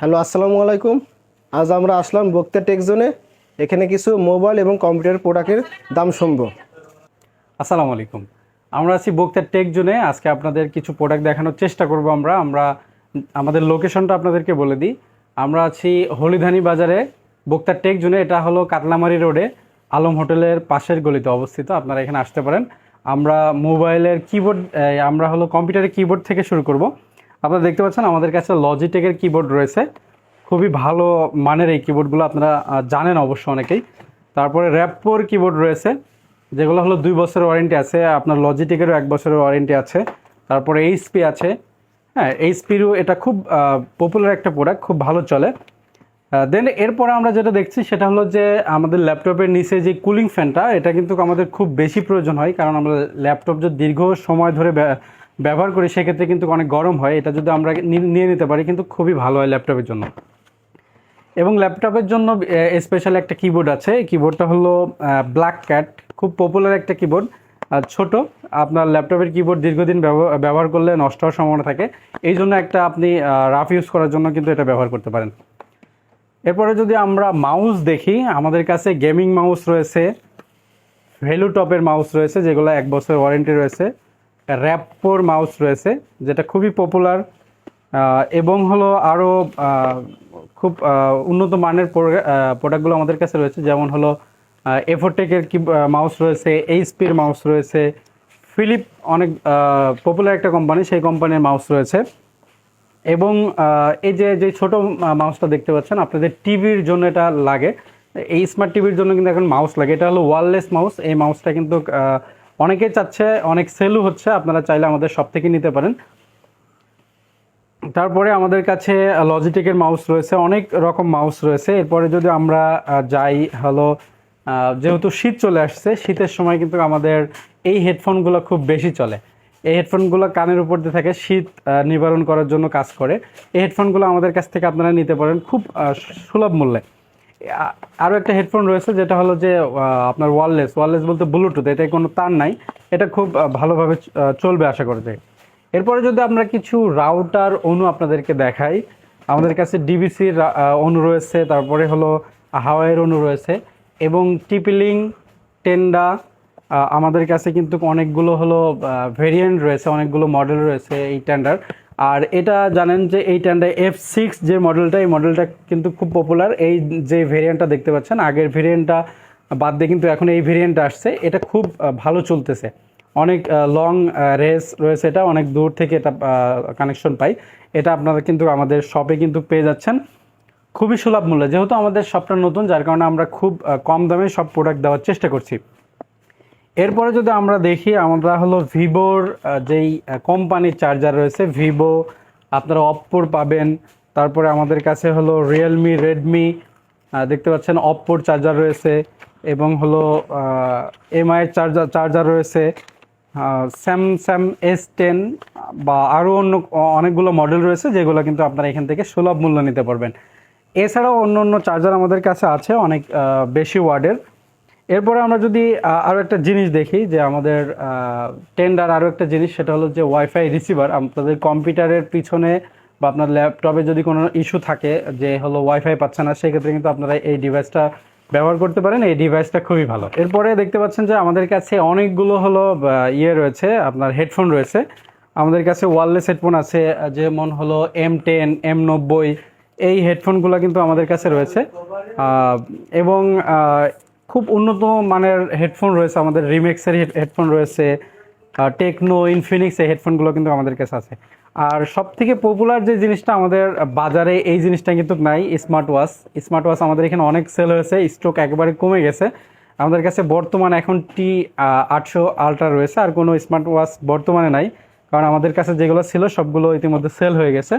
Hello, আসসালামু আলাইকুম। আজ আমরা আসলাম বক্তা টেক জোনে। এখানে কিছু মোবাইল এবং কম্পিউটার প্রোডাক্টের দাম শুনব আসসালামু আলাইকুম। আমরা আছি বক্তার টেক জোনে। আজকে আপনাদের কিছু প্রোডাক্ট দেখানোর চেষ্টা করব আমরা। আমরা আমাদের লোকেশনটা আপনাদেরকে বলে দিই। আমরা আছি হলিধানি বাজারে। বক্তার টেক জোনে, এটা হলো কাতলামারি রোডে। আলম হোটেলের পাশের গলিতে অবস্থিত। আপনারা এখানে আসতে পারেন। আমরা মোবাইলের কিবোর্ড আমরা হলো কম্পিউটারের কিবোর্ড থেকে শুরু করব। আপনারা দেখতে পাচ্ছেন আমাদের কাছে লজিটেকের কিবোর্ড রয়েছে। খুবই ভালো মানের এই কিবোর্ডগুলো আপনারা জানেন অবশ্য অনেকেই। তারপরে র্যাপোর কিবোর্ড রয়েছে, যেগুলো হলো দুই বছরের ওয়ারেন্টি আছে, আপনার লজিটেকেরও এক বছরের ওয়ারেন্টি আছে। তারপরে এইচপি আছে। হ্যাঁ এইচপিরও এটা খুব পপুলার একটা প্রোডাক্ট খুব ভালো চলে। দেন এরপরে আমরা যেটা দেখছি সেটা হলো যে আমাদের ল্যাপটপের নিচে যে কুলিং ফ্যানটা এটা কিন্তু আমাদের খুব বেশি প্রয়োজন হয়, কারণ আমরা ল্যাপটপ যদি দীর্ঘ সময় ধরে ব্যবহার করি, সেক্ষেত্রে কিন্তু অনেক গরম হয়। এটা যদি আমরা নিয়ে নিতে পারি, কিন্তু খুবই ভালো হয় ল্যাপটপের জন্য। এবং ল্যাপটপের জন্য স্পেশাল একটা কিবোর্ড আছে। কিবোর্ডটা হলো ব্ল্যাক ক্যাট খুব পপুলার একটা কিবোর্ড ছোট। আপনার ল্যাপটপের কিবোর্ড দীর্ঘদিন ব্যবহার করলে নষ্ট হওয়ার সম্ভাবনা থাকে। এই জন্য একটা আপনি রাফ ইউজ করার জন্য কিন্তু এটা ব্যবহার করতে পারেন। এরপরে যদি আমরা মাউস দেখি, আমাদের কাছে গেমিং মাউস রয়েছে। ভ্যালু টপের মাউস রয়েছে, যেগুলো এক বছর ওয়ারেন্টি রয়েছে। র্যাপোর মাউস রয়েছে, যেটা খুবই পপুলার এবং হলো আরও খুব উন্নত মানের প্রোডাক্টগুলো আমাদের কাছে রয়েছে, যেমন হলো এফোটেকের কি মাউস রয়েছে এইচপির মাউস রয়েছে ফিলিপ অনেক পপুলার একটা কোম্পানি সেই কোম্পানির মাউস রয়েছে, এবং এই যে যে ছোট মাউসটা দেখতে পাচ্ছেন, আপনাদের টিভির জন্য এটা লাগে, এই স্মার্ট টিভির জন্য কিন্তু এখন মাউস লাগে, এটা হলো ওয়ারলেস মাউস এই মাউসটা কিন্তু অনেকেই চাচ্ছে, অনেক সেলও হচ্ছে, আপনারা চাইলে আমাদের সব থেকে নিতে পারেন। তারপরে আমাদের কাছে লজিটেকের মাউস রয়েছে, অনেক রকম মাউস রয়েছে। এরপরে যদি আমরা যাই হলো যেহেতু শীত চলে আসছে, শীতের সময় কিন্তু আমাদের এই হেডফোনগুলো খুব বেশি চলে। এই হেডফোনগুলো কানের উপর দিয়ে থাকে, শীত নিবারণ করার জন্য কাজ করে। এই হেডফোনগুলো আমাদের কাছ থেকে আপনারা নিতে পারেন খুব সুলভ মূল্যে। আরও একটা হেডফোন রয়েছে, যেটা হলো যে আপনার ওয়ারলেস ওয়ারলেস বলতে ব্লুটুথ এটায় কোনো তার নাই। এটা খুব ভালোভাবে চলবে আশা করা যায়। এরপরে যদি আমরা কিছু রাউটার অনু আপনাদেরকে দেখাই, আমাদের কাছে ডিবিসির অনু রয়েছে, তারপরে হলো হাওয়াইয়ের অনু রয়েছে, এবং টিপিলিং টেন্ডা আমাদের কাছে কিন্তু অনেকগুলো হলো ভেরিয়েন্ট রয়েছে, অনেকগুলো মডেল রয়েছে এই টেন্ডার আর এটা জানেন যে এই টেন্ডার এফ সিক্স যে মডেলটা এই মডেলটা কিন্তু খুব পপুলার এই যে ভেরিয়েন্টটা দেখতে পাচ্ছেন, আগের ভেরিয়েন্টটা বাদ দিয়ে কিন্তু এখন এই ভেরিয়েন্টটা আসছে। এটা খুব ভালো চলতেছে। অনেক লং রেস রয়েছে এটা, অনেক দূর থেকে এটা কানেকশন পাই। এটা আপনারা কিন্তু আমাদের শপে কিন্তু পেয়ে যাচ্ছেন। খুবই সুলভ মূল্যে। যেহেতু আমাদের শপটা নতুন, যার কারণে আমরা খুব কম দামে সব প্রোডাক্ট দেওয়ার চেষ্টা করছি। এরপরে যদি আমরা দেখি, আমরা হলো ভিভোর যেই কোম্পানির চার্জার রয়েছে, ভিভো, আপনারা অপ্পোর পাবেন। তারপরে আমাদের কাছে হলো রিয়েলমি রেডমি দেখতে পাচ্ছেন অপ্পোর চার্জার রয়েছে, এবং হলো এমআইয়ের চার্জার চার্জার রয়েছে স্যামসাং এস টেন বা আরও অন্য, অনেকগুলো মডেল রয়েছে, যেগুলো কিন্তু আপনারা এখান থেকে সুলভ মূল্য নিতে পারবেন। এছাড়াও অন্য অন্য চার্জার আমাদের কাছে আছে, অনেক বেশি ওয়ার্ডের। এরপরে আমরা যদি আরও একটা জিনিস দেখি যে আমাদের টেন্ডার আরও একটা জিনিস, সেটা হলো যে ওয়াইফাই রিসিভার আপনাদের কম্পিউটারের পিছনে বা আপনার ল্যাপটপে যদি কোনো ইস্যু থাকে যে হলো ওয়াইফাই পাচ্ছে না, সেক্ষেত্রে কিন্তু আপনারা এই ডিভাইসটা ব্যবহার করতে পারেন। এই ডিভাইসটা খুবই ভালো। এরপরে দেখতে পাচ্ছেন যে আমাদের কাছে অনেকগুলো হলো ইয়ে রয়েছে, আপনার হেডফোন রয়েছে। আমাদের কাছে ওয়ারলেস হেডফোন আছে, যেমন হলো এম টেন এম নব্বই, এই হেডফোনগুলো কিন্তু আমাদের কাছে রয়েছে। এবং খুব উন্নত মানের হেডফোন রয়েছে, আমাদের রিমেক্সের হেডফোন রয়েছে টেকনো, ইনফিনিক্স এই হেডফোনগুলো কিন্তু আমাদের কাছে আছে। আর সব থেকে পপুলার যে জিনিসটা আমাদের বাজারে এই জিনিসটা কিন্তু নাই স্মার্ট ওয়াচ স্মার্ট ওয়াচ আমাদের এখানে অনেক সেল হয়েছে স্টক একেবারে কমে গেছে। আমাদের কাছে বর্তমানে এখন টি আটশো আলট্রা রয়েছে, আর কোনো স্মার্ট ওয়াচ বর্তমানে নাই, কারণ আমাদের কাছে যেগুলো ছিল সবগুলো ইতিমধ্যে সেল হয়ে গেছে।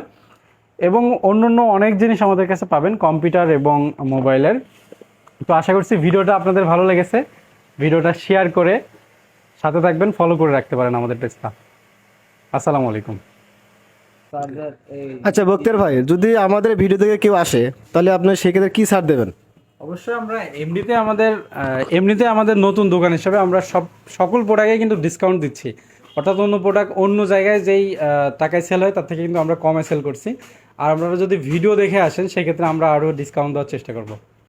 এবং অন্যান্য অনেক জিনিস আমাদের কাছে পাবেন কম্পিউটার এবং মোবাইলের তো আশা করছি ভিডিওটা আপনাদের ভালো লেগেছে। ভিডিওটা শেয়ার করে সাথে থাকবেন ফলো করে রাখতে পারেন আমাদের পেজটা। আসসালামু আলাইকুম। আচ্ছা বক্তের ভাই যদি আমাদের ভিডিও থেকে কেউ আসে তাহলে আপনি সেক্ষেত্রে কি ছাড় দেবেন? অবশ্যই আমরা এমনিতে আমাদের এমনিতে আমাদের নতুন দোকান হিসাবে আমরা সব সকল প্রোডাক্টে কিন্তু ডিসকাউন্ট দিচ্ছি। অর্থাৎ অন্য প্রোডাক্ট অন্য জায়গায় যেই আহ, টাকায় সেল হয় তার থেকে কিন্তু আমরা কমে সেল করছি। আর আপনারা যদি ভিডিও দেখে আসেন সেক্ষেত্রে আমরা আরও ডিসকাউন্ট দেওয়ার চেষ্টা করব।